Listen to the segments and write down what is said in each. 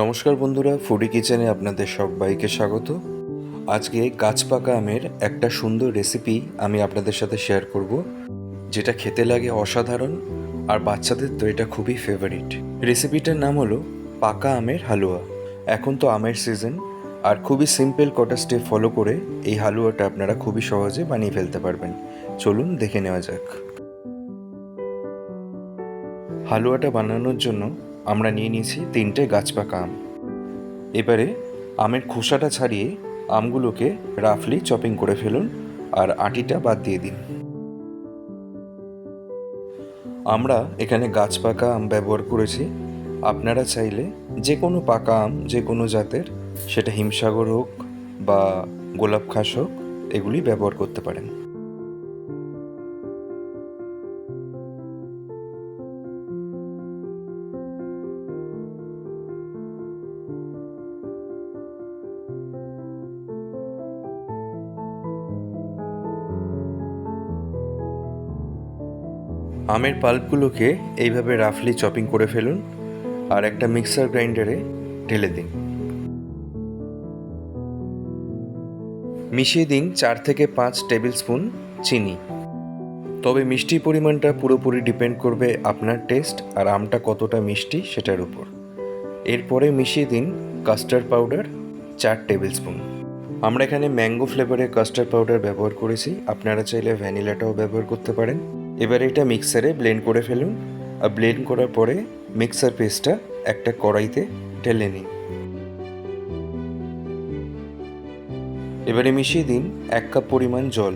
নমস্কার বন্ধুরা ফুডি কিচেনে আপনাদের সবাইকে স্বাগত। আজকে গাছ পাকা আমের একটা সুন্দর রেসিপি আমি আপনাদের সাথে শেয়ার করব, যেটা খেতে লাগে অসাধারণ আর বাচ্চাদের তো এটা খুবই ফেভারিট রেসিপিটার নাম হলো পাকা আমের হালুয়া। এখন তো আমের সিজন আর খুবই সিম্পল কটা স্টেপ ফলো করে এই হালুয়াটা আপনারা খুবই সহজে বানিয়ে ফেলতে পারবেন। চলুন দেখে নেওয়া যাক। হালুয়াটা বানানোর জন্য আমরা নিয়ে নিয়েছি তিনটে গাছ পাকা আম এবারে আমের খোসাটা ছাড়িয়ে আমগুলোকে রাফলি চপিং করে ফেলুন আর আটিটা বাদ দিয়ে দিন। আমরা এখানে গাছ পাকা আম ব্যবহার করেছি। আপনারা চাইলে যে কোনো পাকা আম, যে কোনো জাতের, সেটা হিমসাগর হোক বা গোলাপ খাস হোক, এগুলি ব্যবহার করতে পারেন। আমের পাল্পগুলোকে এইভাবে রাফলি চপিং করে ফেলুন আর একটা মিক্সার গ্রাইন্ডারে ঢেলে দিন। মিশিয়ে দিন চার থেকে পাঁচ টেবিল স্পুন চিনি। তবে মিষ্টির পরিমাণটা পুরোপুরি ডিপেন্ড করবে আপনার টেস্ট আর আমটা কতটা মিষ্টি সেটার উপর। এরপরে মিশিয়ে দিন কাস্টার্ড পাউডার চার টেবিল স্পুন আমরা এখানে ম্যাঙ্গো ফ্লেভারের কাস্টার্ড পাউডার ব্যবহার করেছি। আপনারা চাইলে ভ্যানিলাটাও ব্যবহার করতে পারেন। এবার এটা মিক্সারে ব্লেন্ড করে ফেলুন আর ব্লেন্ড করার পরে মিক্সার পেস্টটা একটা কড়াইতে ঢেলে নিন। এবারে মিশিয়ে দিন এক কাপ পরিমাণ জল।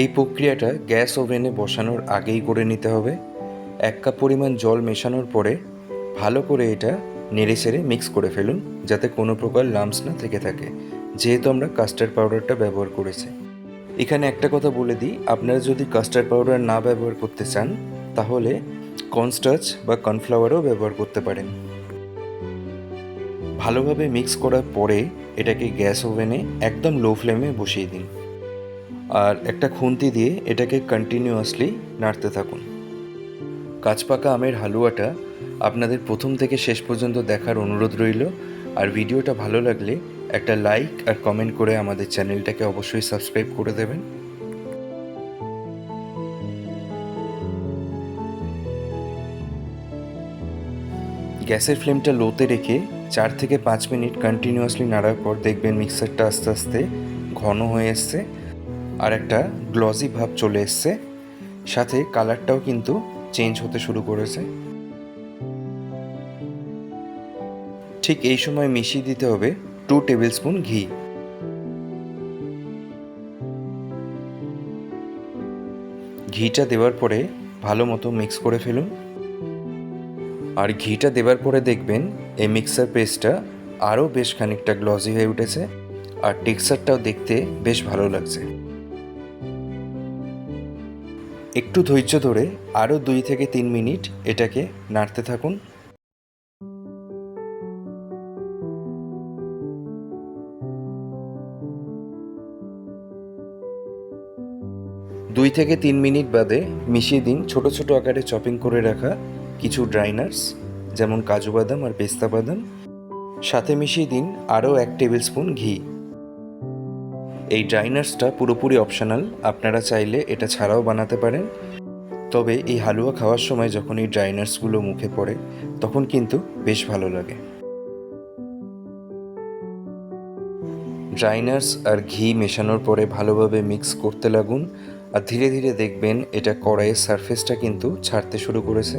এই প্রক্রিয়াটা গ্যাস ওভেনে বসানোর আগেই করে নিতে হবে। এক কাপ পরিমাণ জল মেশানোর পরে ভালো করে এটা নেড়ে সেড়ে মিক্স করে ফেলুন, যাতে কোনো প্রকার লাম্পস না থেকে থাকে, যেহেতু আমরা কাস্টার্ড পাউডারটা ব্যবহার করেছি। এখানে একটা কথা বলে দিই, আপনারা যদি কাস্টার্ড পাউডার না ব্যবহার করতে চান, তাহলে কর্নস্টার্চ বা কর্নফ্লাওয়ারও ব্যবহার করতে পারেন। ভালোভাবে মিক্স করার পরে এটাকে গ্যাস ওভেনে একদম লো ফ্লেমে বসিয়ে দিন। আর একটা খুন্তি দিয়ে এটাকে কন্টিনিউয়াসলি নাড়তে থাকুন। কাঁচপাকা আমের হালুয়াটা আপনাদের প্রথম থেকে শেষ পর্যন্ত দেখার অনুরোধ রইল। আর ভিডিওটা ভালো লাগলে একটা লাইক আর কমেন্ট করে আমাদের চ্যানেলটাকে অবশ্যই সাবস্ক্রাইব করে দেবেন। গ্যাসের ফ্লেমটা লোতে রেখে চার থেকে পাঁচ মিনিট কন্টিনিউয়াসলি নাড়ার পর দেখবেন মিক্সারটা আস্তে আস্তে ঘন হয়ে এসছে আর একটা গ্লসি ভাব চলে এসছে। সাথে কালারটাও কিন্তু চেঞ্জ হতে শুরু করেছে। ঠিক এই সময় মিশিয়ে দিতে হবে টু টেবিল স্পুন ঘি ঘিটা দেওয়ার পরে ভালো মতো মিক্স করে ফেলুন। আর ঘিটা দেওয়ার পরে দেখবেন এই মিক্সার পেস্টটা আরও বেশ খানিকটা গ্লসি হয়ে উঠেছে আর টেক্সচারটাও দেখতে বেশ ভালো লাগছে। একটু ধৈর্য ধরে আরও দুই থেকে তিন মিনিট এটাকে নাড়তে থাকুন। দুই থেকে তিন মিনিট বাদে মিশিয়ে দিন ছোট ছোট আকারে চপিং করে রাখা কিছু ড্রাইনার্স, যেমন কাজু বাদাম আর পেস্তা বাদাম। সাথে মিশিয়ে দিন আরও এক টেবিল স্পুন ঘি। এই ড্রাইনার্সটা পুরোপুরি অপশনাল, আপনারা চাইলে এটা ছাড়াও বানাতে পারেন। তবে এই হালুয়া খাওয়ার সময় যখন এই ড্রাইনার্সগুলো মুখে পড়ে, তখন কিন্তু বেশ ভালো লাগে। ড্রাইনার্স আর ঘি মেশানোর পরে ভালোভাবে মিক্স করতে লাগুন। আর ধীরে ধীরে দেখবেন এটা কড়াইয়ের সারফেসটা কিন্তু ছাড়তে শুরু করেছে।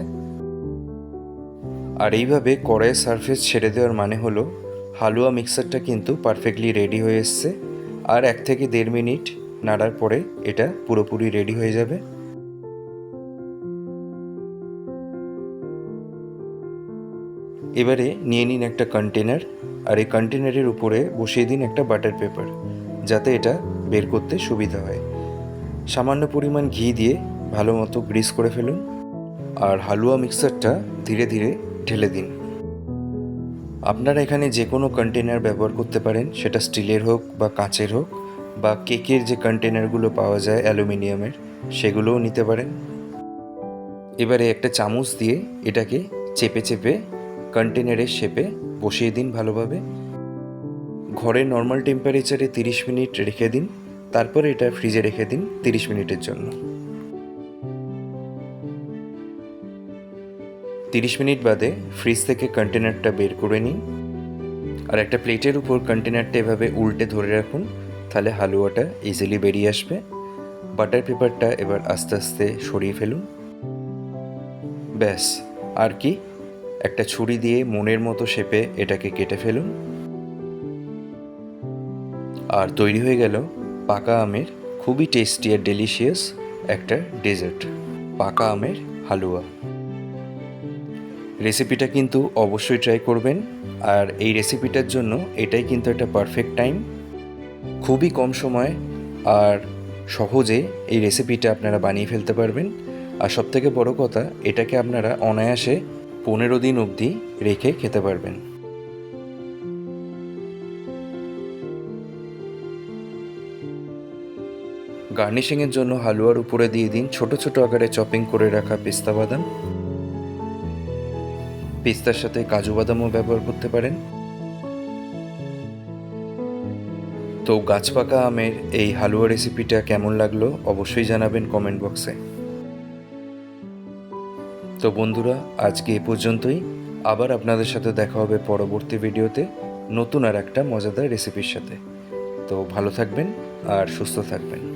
আর এইভাবে কড়াইয়ের সারফেস ছেড়ে দেওয়ার মানে হলো, হালুয়া মিক্সারটা কিন্তু পারফেক্টলি রেডি হয়ে এসছে আর এক থেকে দেড় মিনিট নাড়ার পরে এটা পুরোপুরি রেডি হয়ে যাবে। এবারে নিয়ে নিন একটা কন্টেনার আর এই কন্টেনারের উপরে বসিয়ে দিন একটা বাটার পেপার যাতে এটা বের করতে সুবিধা হয়। সামান্য পরিমাণ ঘি দিয়ে ভালো মতো গ্রিস করে ফেলুন আর হালুয়া মিক্সারটা ধীরে ধীরে ঢেলে দিন। আপনারা এখানে যে কোনো কন্টেনার ব্যবহার করতে পারেন, সেটা স্টিলের হোক বা কাঁচের হোক, বা কেকের যে কন্টেনারগুলো পাওয়া যায় অ্যালুমিনিয়ামের, সেগুলোও নিতে পারেন। এবারে একটা চামচ দিয়ে এটাকে চেপে চেপে কন্টেনারের শেপে বসিয়ে দিন ভালোভাবে। ঘরে নর্মাল টেম্পারেচারে তিরিশ মিনিট রেখে দিন। তারপরে এটা ফ্রিজে রেখে দিন তিরিশ মিনিটের জন্য। তিরিশ মিনিট বাদে ফ্রিজ থেকে কন্টেনারটা বের করে নিন। আর একটা প্লেটের উপর কন্টেনারটা এভাবে উল্টে ধরে রাখুন, তাহলে হালুয়াটা ইজিলি বেরিয়ে আসবে। বাটার পেপারটা এবার আস্তে আস্তে সরিয়ে ফেলুন। ব্যাস, আর কি? একটা ছুরি দিয়ে মনের মতো শেপে এটাকে কেটে ফেলুন। আর তৈরি হয়ে গেল পাকা আমের খুবই টেস্টি আর ডেলিশিয়াস একটা ডেজার্ট পাকা আমের হালুয়া। রেসিপিটা কিন্তু অবশ্যই ট্রাই করবেন, আর এই রেসিপিটার জন্য এটাই কিন্তু একটা পারফেক্ট টাইম খুবই কম সময় আর সহজে এই রেসিপিটা আপনারা বানিয়ে ফেলতে পারবেন। আর সবথেকে বড় কথা, এটাকে আপনারা অনায়াসে পনেরো দিন অবধি রেখে খেতে পারবেন। গার্নিশিংয়ের জন্য হালুয়ার উপরে দিয়ে দিন ছোট ছোট আকারে চপিং করে রাখা পেস্তা বাদাম। পেস্তার সাথে কাজু বাদামও ব্যবহার করতে পারেন। তো গাছপাকা আমের এই হালুয়া রেসিপিটা কেমন লাগল অবশ্যই জানাবেন কমেন্ট বক্সে তো বন্ধুরা, আজকে এ পর্যন্তই। আবার আপনাদের সাথে দেখা হবে পরবর্তী ভিডিওতে নতুন আর একটা মজাদার রেসিপির সাথে। তো ভালো থাকবেন আর সুস্থ থাকবেন।